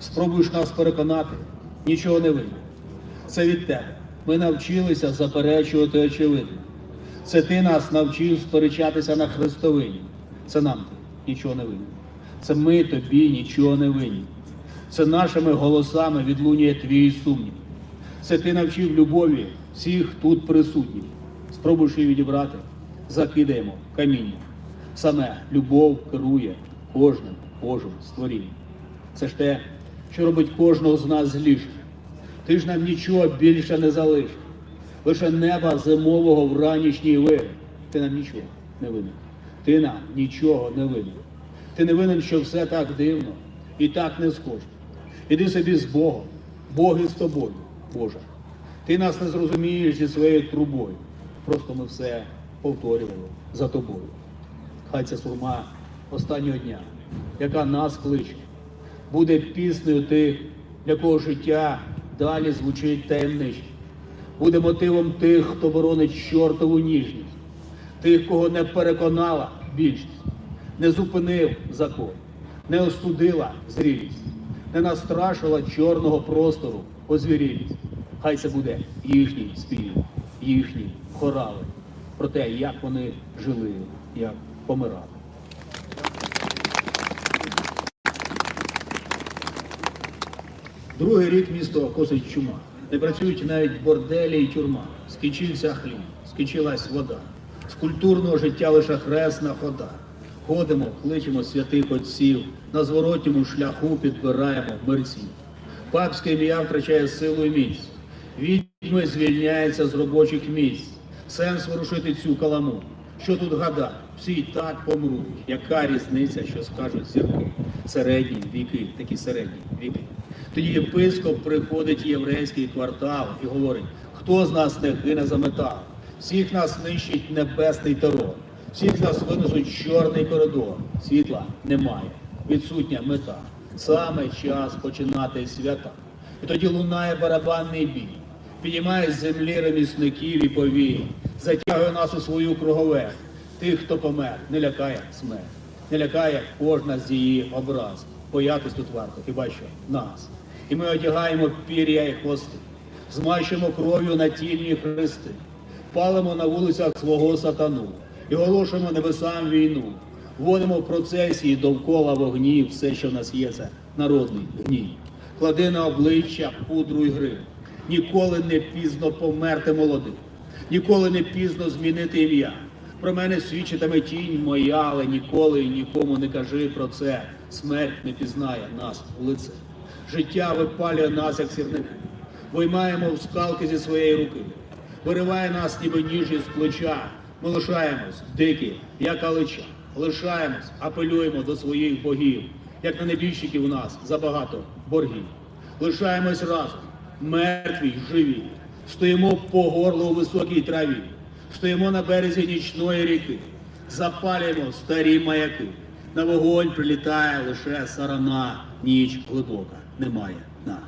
Спробуєш нас переконати, нічого не вийде. Це від тебе. Ми навчилися заперечувати очевидне. Це ти нас навчив сперечатися на хрестовині. Це нам ти нічого не винен. Це ми тобі нічого не винні. Це нашими голосами відлунює твій сумнів. Це ти навчив любові всіх тут присутніх. Спробуєш її відібрати, закидаємо каміння. Саме любов керує кожним Божим створінням. Це ж те, що робить кожного з нас зліше. Ти ж нам нічого більше не залишиш. Лише неба зимового в ранішній вирі. Ти нам нічого не винен. Ти нам нічого не винен. Ти не винен, що все так дивно і так не схоже. Іди собі з Богом, Бог із тобою, Боже. Ти нас не зрозумієш зі своєю трубою. Просто ми все повторювали за тобою. Хай ця сурма останнього дня, яка нас кличе, буде піснею тих, для кого життя далі звучить таємниче. Буде мотивом тих, хто боронить чортову ніжність, тих, кого не переконала більшість, не зупинив закон, не остудила зрілість, не настрашила чорного простору озвірілість. Хай це буде їхній спів, їхні хорали про те, як вони жили, як помирали. Другий рік місто косить чума. Не працюють навіть борделі і тюрма. Скінчився хліб, скінчилась вода. З культурного життя лише хресна хода. Ходимо, кличемо святих отців, на зворотньому шляху підбираємо мерців. Папське ім'я втрачає силу і міць. Відьми звільняються з робочих місць. Сенс ворушити цю каламу. Що тут гадати? Всі й так помруть. Яка різниця, що скажуть зірки? Середні віки, такі середні віки. Тоді єпископ приходить в єврейський квартал і говорить, хто з нас не гине за метал? Всіх нас нищить небесний терор, всіх нас винесуть чорний коридор. Світла немає, відсутня мета. Саме час починати свята. І тоді лунає барабанний бій, піднімає з землі ремісників і повій, затягує нас у свою кругове. Тих, хто помер, не лякає смерть, не лякає кожна з її образ. Боятись тут варто, хіба що нас. І ми одягаємо пір'я і хвости, змащуємо кров'ю натільні хрести, палимо на вулицях свого сатану і оголошуємо небесам війну. Вводимо в процесії довкола вогні все, що в нас є, це народний гній. Клади на обличчя пудру і грим. Ніколи не пізно померти молодим, ніколи не пізно змінити ім'я. Про мене свідчитиме тінь моя, але ніколи нікому не кажи про це. Смерть не пізнає нас у лице. Життя випалює нас, як сірники. Виймаємо в скалки зі своєї руки. Вириває нас, ніби ніж із плеча. Ми лишаємось дикі, як алича. Лишаємось, апелюємо до своїх богів, як на небіжчиків у нас забагато боргів. Лишаємось разом, мертві, живі. Стоїмо по горло у високій траві. Стоїмо на березі нічної ріки, запалюємо старі маяки. На вогонь прилітає лише сарана, ніч глибока, немає на.